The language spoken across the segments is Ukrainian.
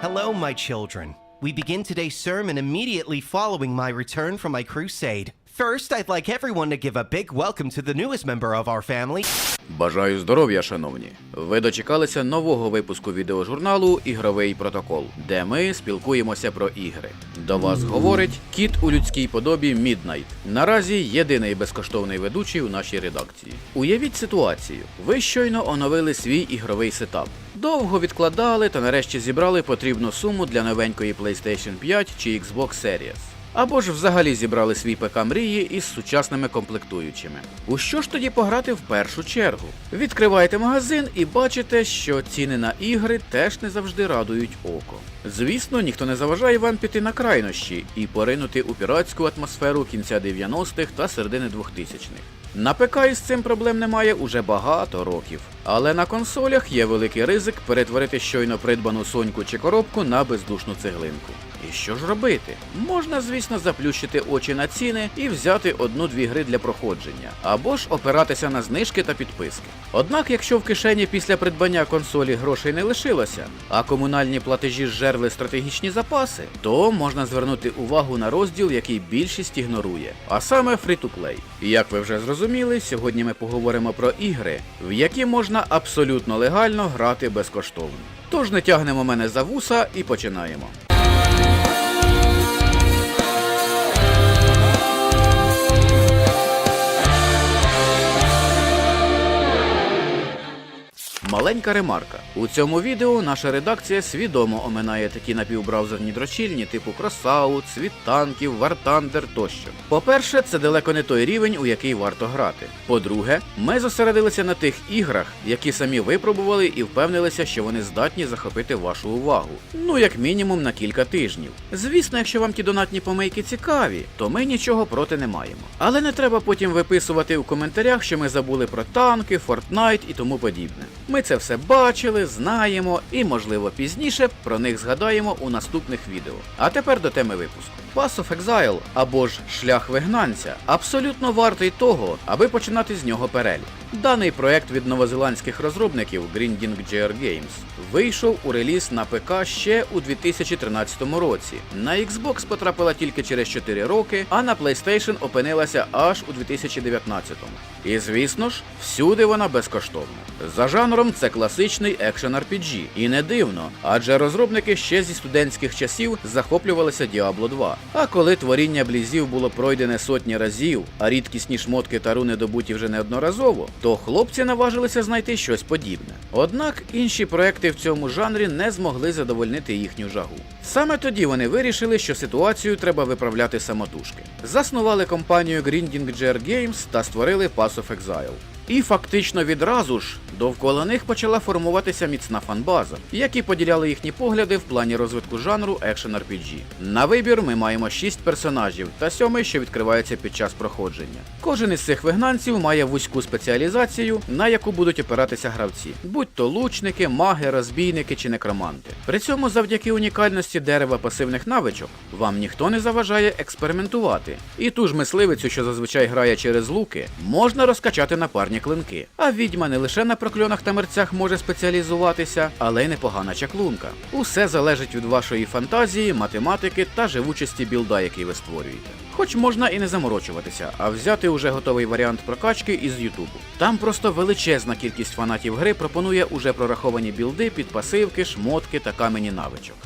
Hello, my children. We begin today's sermon immediately following my return from my crusade. First, I'd like everyone to give a big welcome to the newest member of our family, Бажаю здоров'я, шановні! Ви дочекалися нового випуску відеожурналу Ігровий протокол, де ми спілкуємося про ігри. До вас говорить кіт у людській подобі Міднайт. Наразі єдиний безкоштовний ведучий у нашій редакції. Уявіть ситуацію: ви щойно оновили свій ігровий сетап. Довго відкладали та нарешті зібрали потрібну суму для новенької PlayStation 5 чи Xbox Series. Або ж взагалі зібрали свій ПК мрії із сучасними комплектуючими. У що ж тоді пограти в першу чергу? Відкриваєте магазин і бачите, що ціни на ігри теж не завжди радують око. Звісно, ніхто не заважає вам піти на крайнощі і поринути у піратську атмосферу кінця 90-х та середини 2000-х. На ПК із цим проблем немає уже багато років. Але на консолях є великий ризик перетворити щойно придбану соньку чи коробку на бездушну цеглинку. І що ж робити? Можна, звісно, заплющити очі на ціни і взяти одну-дві гри для проходження, або ж опиратися на знижки та підписки. Однак, якщо в кишені після придбання консолі грошей не лишилося, а комунальні платежі зжерли стратегічні запаси, то можна звернути увагу на розділ, який більшість ігнорує, а саме Free-to-Play. Як ви вже зрозуміли, сьогодні ми поговоримо про ігри, в які можна абсолютно легально грати безкоштовно. Тож не тягнемо мене за вуса і починаємо. Маленька ремарка. У цьому відео наша редакція свідомо оминає такі напівбраузерні дрочільні типу Crossout, Світ танків, Thunder тощо. По-перше, це далеко не той рівень, у який варто грати. По-друге, ми зосередилися на тих іграх, які самі випробували і впевнилися, що вони здатні захопити вашу увагу. Ну, як мінімум на кілька тижнів. Звісно, якщо вам ті донатні помийки цікаві, то ми нічого проти не маємо. Але не треба потім виписувати у коментарях, що ми забули про танки, Fortnite і тому подібне. Ми це все бачили, знаємо і, можливо, пізніше про них згадаємо у наступних відео. А тепер до теми випуску. Pass of Exile або ж шлях вигнанця абсолютно вартий того, аби починати з нього перелік. Даний проект від новозеландських розробників Grinding GR Games вийшов у реліз на ПК ще у 2013 році. На Xbox потрапила тільки через 4 роки, а на PlayStation опинилася аж у 2019-му. І звісно ж, всюди вона безкоштовна. За жанром це класичний екшен RPG. І не дивно, адже розробники ще зі студентських часів захоплювалися Diablo 2. А коли творіння блізів було пройдене сотні разів, а рідкісні шмотки та руни добуті вже неодноразово, то хлопці наважилися знайти щось подібне. Однак інші проекти в цьому жанрі не змогли задовольнити їхню жагу. Саме тоді вони вирішили, що ситуацію треба виправляти самотужки. Заснували компанію Grinding GR Games та створили Pass of Exile. І фактично відразу ж довкола них почала формуватися міцна фанбаза, які поділяли їхні погляди в плані розвитку жанру екшен RPG. На вибір ми маємо 6 персонажів та сьомий, що відкривається під час проходження. Кожен із цих вигнанців має вузьку спеціалізацію, на яку будуть опиратися гравці, будь то лучники, маги, розбійники чи некроманти. При цьому, завдяки унікальності дерева пасивних навичок, вам ніхто не заважає експериментувати. І ту ж мисливицю, що зазвичай грає через луки, можна розкачати на парні клинки. А відьма не лише на прокльонах та мерцях може спеціалізуватися, але й непогана чаклунка. Усе залежить від вашої фантазії, математики та живучості білда, який ви створюєте. Хоч можна і не заморочуватися, а взяти уже готовий варіант прокачки із Ютубу. Там просто величезна кількість фанатів гри пропонує уже прораховані білди під пасивки, шмотки та камені навичок.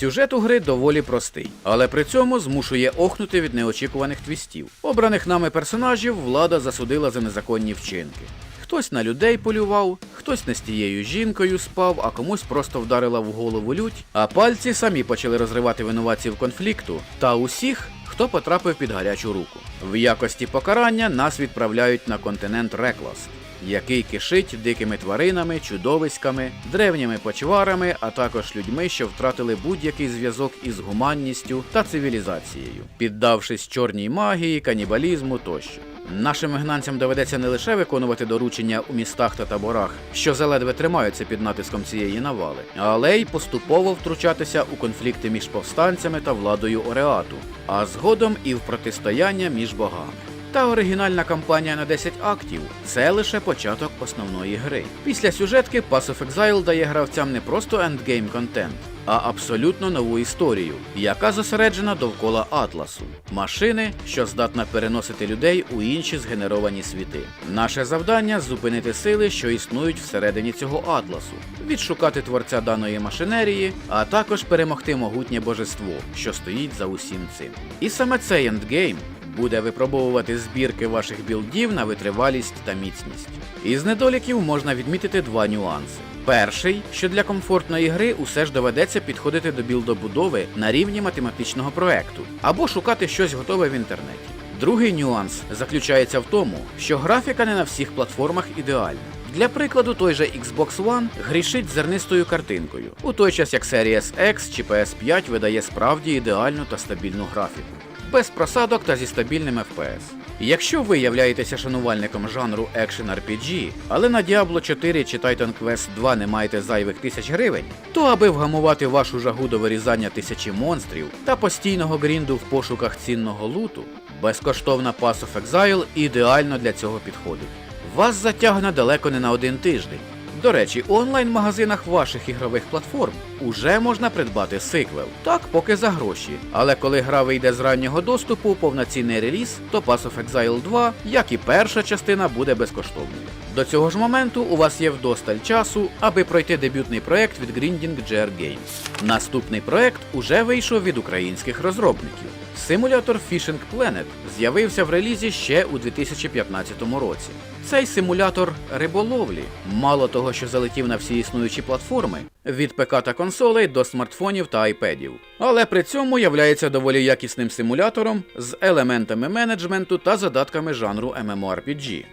Сюжет у гри доволі простий, але при цьому змушує охнути від неочікуваних твістів. Обраних нами персонажів влада засудила за незаконні вчинки. Хтось на людей полював, хтось не з тією жінкою спав, а комусь просто вдарила в голову лють, а пальці самі почали розривати винуватців конфлікту та усіх, хто потрапив під гарячу руку. В якості покарання нас відправляють на континент Реклас, який кишить дикими тваринами, чудовиськами, древніми почварами, а також людьми, що втратили будь-який зв'язок із гуманністю та цивілізацією, піддавшись чорній магії, канібалізму тощо. Нашим гнанцям доведеться не лише виконувати доручення у містах та таборах, що заледве тримаються під натиском цієї навали, але й поступово втручатися у конфлікти між повстанцями та владою Ореату, а згодом і в протистояння між богами. Та оригінальна кампанія на 10 актів це лише початок основної гри. Після сюжетки Pass of Exile дає гравцям не просто ендгейм контент, а абсолютно нову історію, яка зосереджена довкола Атласу машини, що здатна переносити людей у інші згенеровані світи. Наше завдання зупинити сили, що існують всередині цього атласу, відшукати творця даної машинерії, а також перемогти могутнє божество, що стоїть за усім цим. І саме цей ендгейм буде випробовувати збірки ваших білдів на витривалість та міцність. Із недоліків можна відмітити два нюанси. Перший, що для комфортної гри усе ж доведеться підходити до білдобудови на рівні математичного проекту або шукати щось готове в інтернеті. Другий нюанс заключається в тому, що графіка не на всіх платформах ідеальна. Для прикладу, той же Xbox One грішить зернистою картинкою, у той час як Series X чи PS5 видає справді ідеальну та стабільну графіку без просадок та зі стабільним FPS. Якщо ви являєтеся шанувальником жанру Action RPG, але на Diablo 4 чи Titan Quest 2 не маєте зайвих тисяч гривень, то аби вгамувати вашу жагу до вирізання тисячі монстрів та постійного грінду в пошуках цінного луту, безкоштовна Pass of Exile ідеально для цього підходить. Вас затягне далеко не на один тиждень. До речі, у онлайн-магазинах ваших ігрових платформ уже можна придбати сиквел. Так, поки за гроші. Але коли гра вийде з раннього доступу повноцінний реліз, то Pass of Exile 2, як і перша частина, буде безкоштовною. До цього ж моменту у вас є вдосталь часу, аби пройти дебютний проект від Grinding GR Games. Наступний проект уже вийшов від українських розробників. Симулятор Fishing Planet з'явився в релізі ще у 2015 році. Цей симулятор риболовлі, мало того, що залетів на всі існуючі платформи, від ПК та консолей до смартфонів та айпедів. Але при цьому являється доволі якісним симулятором з елементами менеджменту та задатками жанру MMORPG.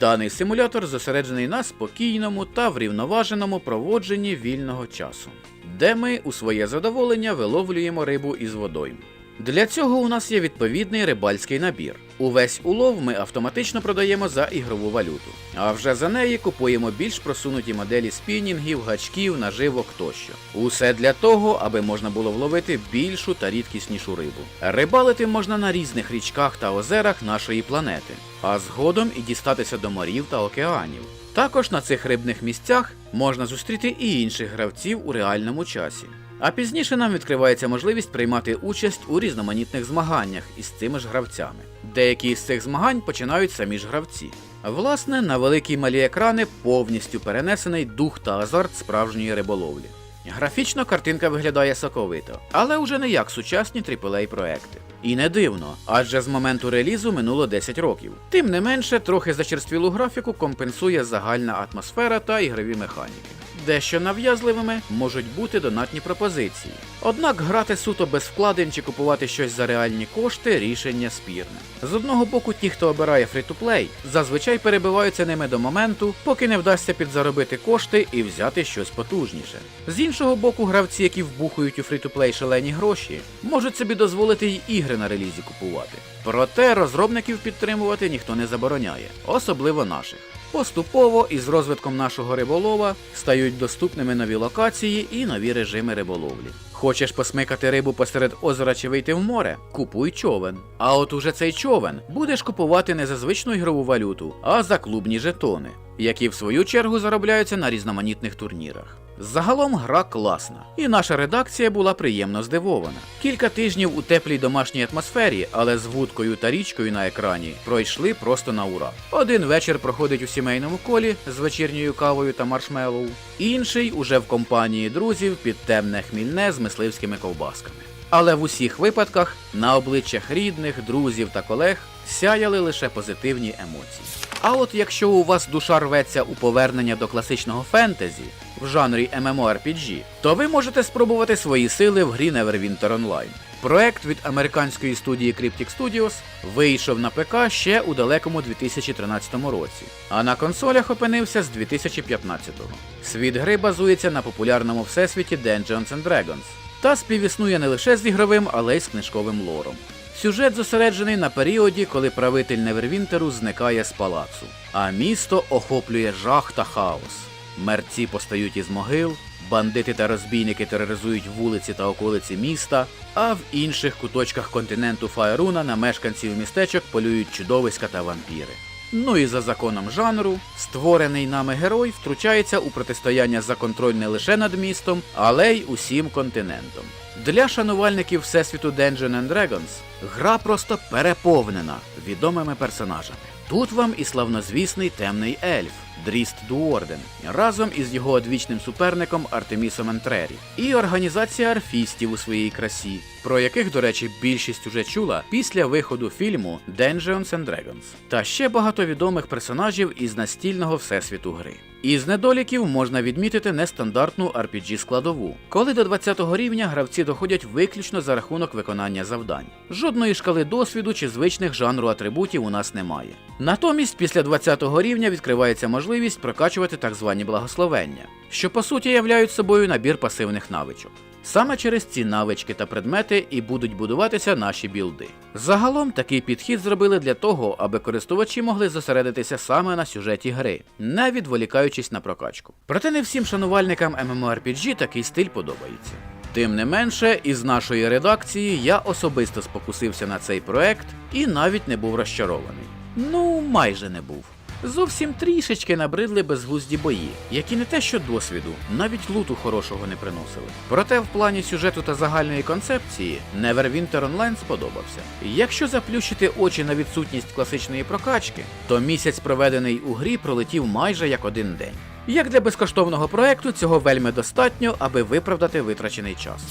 Даний симулятор зосереджений на спокійному та врівноваженому проводженні вільного часу, де ми у своє задоволення виловлюємо рибу із водойм. Для цього у нас є відповідний рибальський набір. Увесь улов ми автоматично продаємо за ігрову валюту, а вже за неї купуємо більш просунуті моделі спінінгів, гачків, наживок тощо. Усе для того, аби можна було вловити більшу та рідкіснішу рибу. Рибалити можна на різних річках та озерах нашої планети, а згодом і дістатися до морів та океанів. Також на цих рибних місцях можна зустріти і інших гравців у реальному часі. А пізніше нам відкривається можливість приймати участь у різноманітних змаганнях із цими ж гравцями. Деякі з цих змагань починають самі ж гравці. Власне, на великі малі екрани повністю перенесений дух та азарт справжньої риболовлі. Графічно картинка виглядає соковито, але вже не як сучасні AAA проекти. І не дивно, адже з моменту релізу минуло 10 років. Тим не менше, трохи зачерствілу графіку компенсує загальна атмосфера та ігрові механіки. Дещо нав'язливими можуть бути донатні пропозиції. Однак грати суто без вкладень чи купувати щось за реальні кошти рішення спірне. З одного боку, ті, хто обирає фрі-то-плей, зазвичай перебиваються ними до моменту, поки не вдасться підзаробити кошти і взяти щось потужніше. З іншого боку, гравці, які вбухують у фрі-то-плей шалені гроші, можуть собі дозволити й ігри на релізі купувати. Проте розробників підтримувати ніхто не забороняє, особливо наших. Поступово із розвитком нашого риболова стають доступними нові локації і нові режими риболовлі. Хочеш посмикати рибу посеред озера чи вийти в море? Купуй човен. А от уже цей човен будеш купувати не за звичну ігрову валюту, а за клубні жетони, які в свою чергу заробляються на різноманітних турнірах. Загалом гра класна, і наша редакція була приємно здивована. Кілька тижнів у теплій домашній атмосфері, але з вудкою та річкою на екрані пройшли просто на ура. Один вечір проходить у сімейному колі з вечірньою кавою та маршмеллоу, інший уже в компанії друзів під темне хмільне з мисливськими ковбасками. Але в усіх випадках на обличчях рідних, друзів та колег сяяли лише позитивні емоції. А от якщо у вас душа рветься у повернення до класичного фентезі в жанрі MMORPG, то ви можете спробувати свої сили в грі Neverwinter Online. Проект від американської студії Cryptic Studios вийшов на ПК ще у далекому 2013 році, а на консолях опинився з 2015-го. Світ гри базується на популярному всесвіті Dungeons and Dragons та співіснує не лише з ігровим, але й з книжковим лором. Сюжет зосереджений на періоді, коли правитель Невервінтеру зникає з палацу, а місто охоплює жах та хаос. Мерці постають із могил, бандити та розбійники тероризують вулиці та околиці міста, а в інших куточках континенту Фаеруна на мешканців містечок полюють чудовиська та вампіри. Ну і за законом жанру, створений нами герой втручається у протистояння за контроль не лише над містом, але й усім континентом. Для шанувальників Всесвіту Dungeons Dragons гра просто переповнена відомими персонажами. Тут вам і славнозвісний темний ельф Дріст Дуорден разом із його одвічним суперником Артемісом Ентрері, і організація арфістів у своїй красі, про яких, до речі, більшість уже чула після виходу фільму Dungeons and Dragons, та ще багато відомих персонажів із настільного всесвіту гри. Із недоліків можна відмітити нестандартну RPG складову, коли до 20-го рівня гравці доходять виключно за рахунок виконання завдань. Жодної шкали досвіду чи звичних жанру атрибутів у нас немає. Натомість після 20-го рівня відкривається можливість прокачувати так звані благословення, що по суті являють собою набір пасивних навичок. Саме через ці навички та предмети і будуть будуватися наші білди. Загалом такий підхід зробили для того, аби користувачі могли зосередитися саме на сюжеті гри, не відволікаючись на прокачку. Проте не всім шанувальникам MMORPG такий стиль подобається. Тим не менше, із нашої редакції я особисто спокусився на цей проект і навіть не був розчарований. Ну, майже не був. Зовсім трішечки набридли безглузді бої, які не те що досвіду, навіть луту хорошого не приносили. Проте в плані сюжету та загальної концепції Neverwinter Online сподобався. Якщо заплющити очі на відсутність класичної прокачки, то місяць, проведений у грі, пролетів майже як один день. Як для безкоштовного проекту, цього вельми достатньо, аби виправдати витрачений час.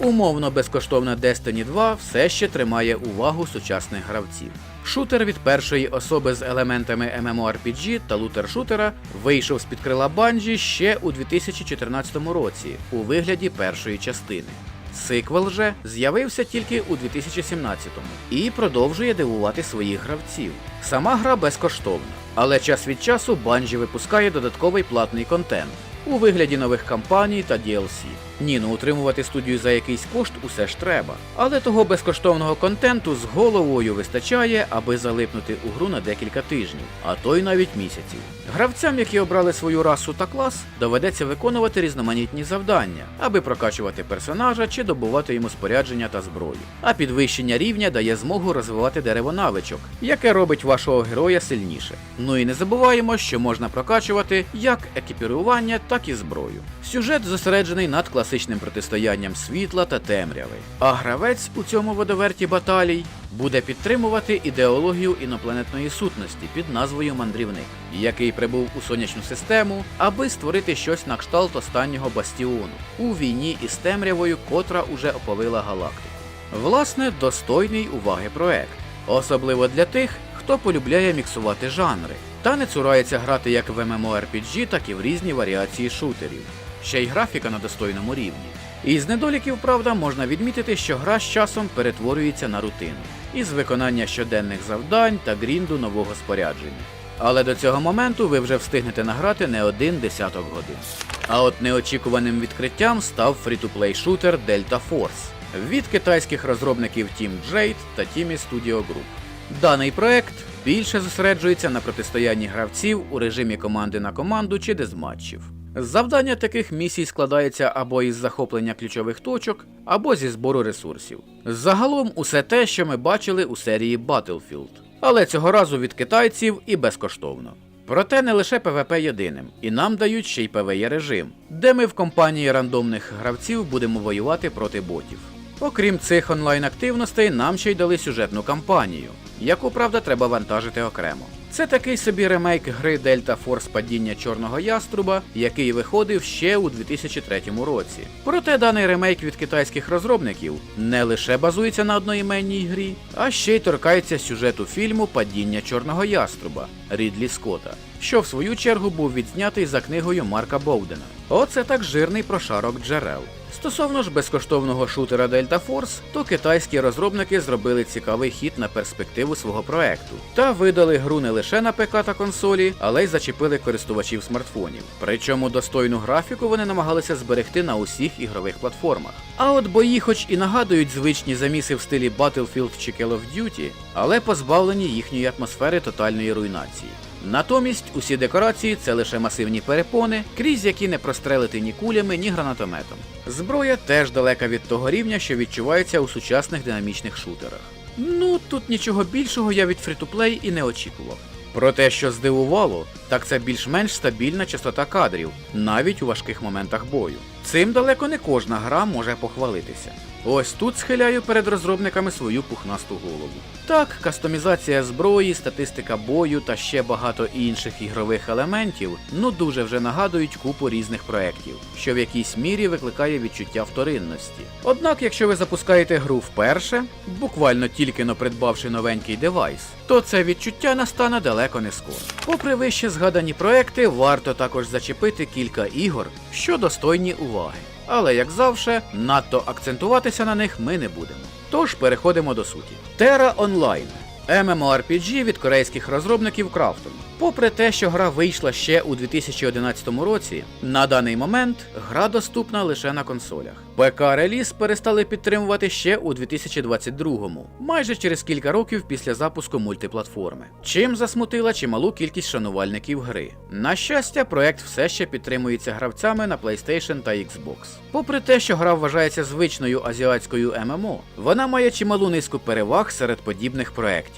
Умовно безкоштовна Destiny 2 все ще тримає увагу сучасних гравців. Шутер від першої особи з елементами MMORPG та лутер-шутера вийшов з-під крила Bungie ще у 2014 році у вигляді першої частини. Сиквел же з'явився тільки у 2017-му і продовжує дивувати своїх гравців. Сама гра безкоштовна, але час від часу Bungie випускає додатковий платний контент у вигляді нових кампаній та DLC. Ні, ну утримувати студію за якийсь кошт усе ж треба. Але того безкоштовного контенту з головою вистачає, аби залипнути у гру на декілька тижнів, а то й навіть місяців. Гравцям, які обрали свою расу та клас, доведеться виконувати різноманітні завдання, аби прокачувати персонажа чи добувати йому спорядження та зброю. А підвищення рівня дає змогу розвивати дерево навичок, яке робить вашого героя сильніше. Ну і не забуваємо, що можна прокачувати як екіпірування, так і зброю. Сюжет зосереджений над класичним протистоянням світла та темряви. А гравець у цьому водоверті баталій буде підтримувати ідеологію інопланетної сутності під назвою Мандрівник, який прибув у сонячну систему, аби створити щось на кшталт останнього бастіону у війні із темрявою, котра уже оповила галактику. Власне, достойний уваги проект, особливо для тих, хто полюбляє міксувати жанри, та не цурається грати як в MMORPG, так і в різні варіації шутерів. Ще й графіка на достойному рівні. Із недоліків, правда, можна відмітити, що гра з часом перетворюється на рутину, із виконання щоденних завдань та грінду нового спорядження. Але до цього моменту ви вже встигнете награти не один десяток годин. А от неочікуваним відкриттям став фрі-ту-плей шутер Delta Force від китайських розробників Team Jade та Team Studio Group. Даний проект більше зосереджується на протистоянні гравців у режимі команди на команду чи дезматчів. Завдання таких місій складається або із захоплення ключових точок, або зі збору ресурсів. Загалом усе те, що ми бачили у серії Battlefield, але цього разу від китайців і безкоштовно. Проте не лише PvP єдиним, і нам дають ще й PvE режим, де ми в компанії рандомних гравців будемо воювати проти ботів. Окрім цих онлайн-активностей, нам ще й дали сюжетну кампанію, яку, правда, треба вантажити окремо. Це такий собі ремейк гри Delta Force Падіння Чорного Яструба, який виходив ще у 2003 році. Проте даний ремейк від китайських розробників не лише базується на одноіменній грі, а ще й торкається сюжету фільму Падіння Чорного Яструба Рідлі Скотта, що в свою чергу був відзнятий за книгою Марка Боудена. Оце так жирний прошарок джерел. Стосовно ж безкоштовного шутера Delta Force, то китайські розробники зробили цікавий хід на перспективу свого проекту та видали гру не лише на ПК та консолі, але й зачепили користувачів смартфонів. Причому достойну графіку вони намагалися зберегти на усіх ігрових платформах. А от бої, хоч і нагадують звичні заміси в стилі Battlefield чи Call of Duty, але позбавлені їхньої атмосфери тотальної руйнації. Натомість усі декорації це лише масивні перепони, крізь які не прострелити ні кулями, ні гранатометом. Зброя теж далека від того рівня, що відчувається у сучасних динамічних шутерах. Ну тут нічого більшого я від фрі-ту-плей і не очікував. Про те, що здивувало, так це більш-менш стабільна частота кадрів, навіть у важких моментах бою. Цим далеко не кожна гра може похвалитися. Ось тут схиляю перед розробниками свою пухнасту голову. Так, кастомізація зброї, статистика бою та ще багато інших ігрових елементів ну дуже вже нагадують купу різних проєктів, що в якійсь мірі викликає відчуття вторинності. Однак, якщо ви запускаєте гру вперше, буквально тільки но придбавши новенький девайс, то це відчуття настане далеко не скоро. Попри вище згадані проекти, варто також зачепити кілька ігор, що достойні уваги. Але як завжди, надто акцентуватися на них ми не будемо. Тож переходимо до суті. Terra Online MMORPG від корейських розробників Krafton. Попри те, що гра вийшла ще у 2011 році, на даний момент гра доступна лише на консолях. ПК реліз перестали підтримувати ще у 2022-му, майже через кілька років після запуску мультиплатформи. Чим засмутила чималу кількість шанувальників гри. На щастя, проект все ще підтримується гравцями на PlayStation та Xbox. Попри те, що гра вважається звичною азіатською ММО, вона має чималу низку переваг серед подібних проєктів.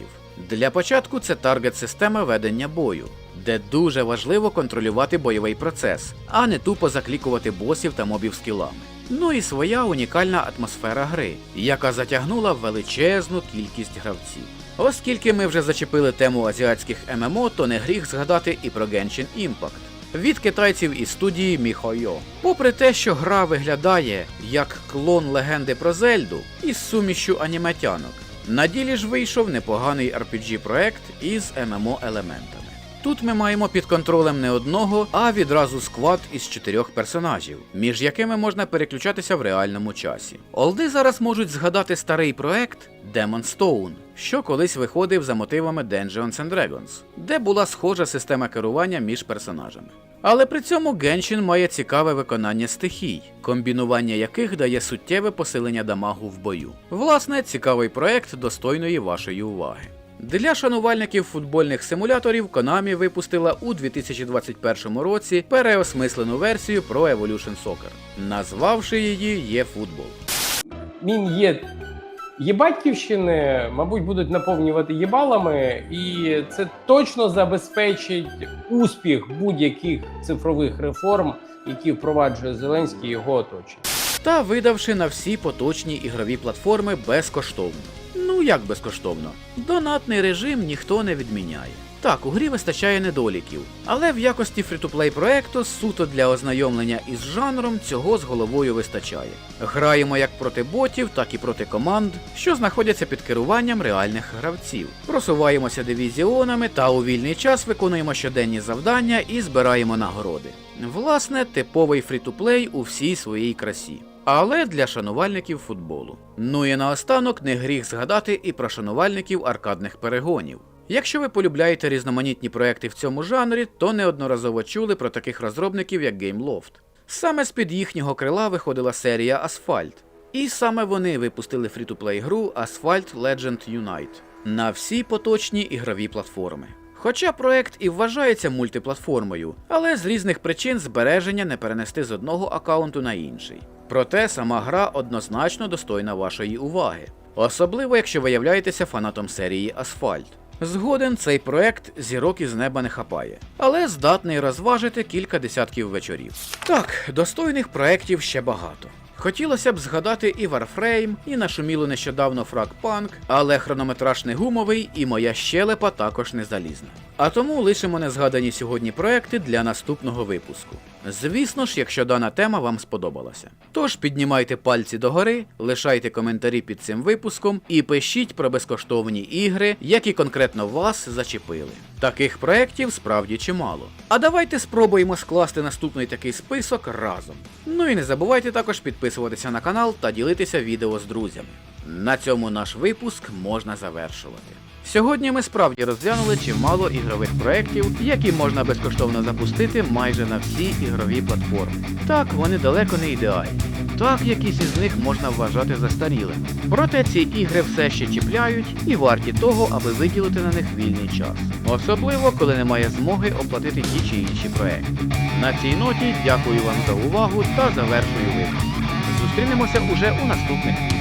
Для початку це таргет-система ведення бою, де дуже важливо контролювати бойовий процес, а не тупо заклікувати босів та мобів скілами. Ну і своя унікальна атмосфера гри, яка затягнула величезну кількість гравців. Оскільки ми вже зачепили тему азіатських ММО, то не гріх згадати і про Genshin Impact від китайців із студії MiHoYo. Попри те, що гра виглядає як клон легенди про Зельду із сумішю аніметянок, на ділі ж вийшов непоганий RPG проект із ММО елементами. Тут ми маємо під контролем не одного, а відразу сквад із чотирьох персонажів, між якими можна переключатися в реальному часі. Олди зараз можуть згадати старий проект Demon Stone, що колись виходив за мотивами Dungeons and Dragons, де була схожа система керування між персонажами. Але при цьому Геншін має цікаве виконання стихій, комбінування яких дає суттєве посилення дамагу в бою. Власне, цікавий проект достойної вашої уваги. Для шанувальників футбольних симуляторів Konami випустила у 2021 році переосмислену версію про Evolution Soccer, назвавши її eFootball. Мін'є є батьківщини, мабуть, будуть наповнювати їбалами, і це точно забезпечить успіх будь-яких цифрових реформ, які впроваджує Зеленський і його оточення. та видавши на всі поточні ігрові платформи безкоштовно. Як безкоштовно? Донатний режим ніхто не відміняє. Так, у грі вистачає недоліків, але в якості фрі-то-плей проекту суто для ознайомлення із жанром цього з головою вистачає. Граємо як проти ботів, так і проти команд, що знаходяться під керуванням реальних гравців. Просуваємося дивізіонами та у вільний час виконуємо щоденні завдання і збираємо нагороди. Власне, типовий фрі-то-плей у всій своїй красі. Але для шанувальників футболу. Ну і наостанок не гріх згадати і про шанувальників аркадних перегонів. Якщо ви полюбляєте різноманітні проекти в цьому жанрі, то неодноразово чули про таких розробників, як GameLoft. Саме з-під їхнього крила виходила серія Asphalt. І саме вони випустили фрі-то-плей гру Asphalt Legend Unite на всі поточні ігрові платформи. Хоча проект і вважається мультиплатформою, але з різних причин збереження не перенести з одного аккаунту на інший. Проте сама гра однозначно достойна вашої уваги, особливо якщо ви являєтеся фанатом серії Асфальт. Згоден цей проект зірок із неба не хапає, але здатний розважити кілька десятків вечорів. Так, достойних проєктів ще багато. Хотілося б згадати і Warframe, і нашуміло нещодавно Fragpunk, але хронометраж не гумовий і моя щелепа також не залізна. А тому лишимо незгадані сьогодні проекти для наступного випуску. Звісно ж, якщо дана тема вам сподобалася. Тож піднімайте пальці догори, лишайте коментарі під цим випуском і пишіть про безкоштовні ігри, які конкретно вас зачепили. Таких проєктів справді чимало. А давайте спробуємо скласти наступний такий список разом. Ну і не забувайте також підписуватися на канал та ділитися відео з друзями. На цьому наш випуск можна завершувати. Сьогодні ми справді розглянули чимало ігрових проєктів, які можна безкоштовно запустити майже на всі ігрові платформи. Так, вони далеко не ідеальні. Так, якісь із них можна вважати застарілими. Проте ці ігри все ще чіпляють і варті того, аби виділити на них вільний час. Особливо, коли немає змоги оплатити ті чи інші проекти. На цій ноті дякую вам за увагу та завершую випуск. Зустрінемося уже у наступних.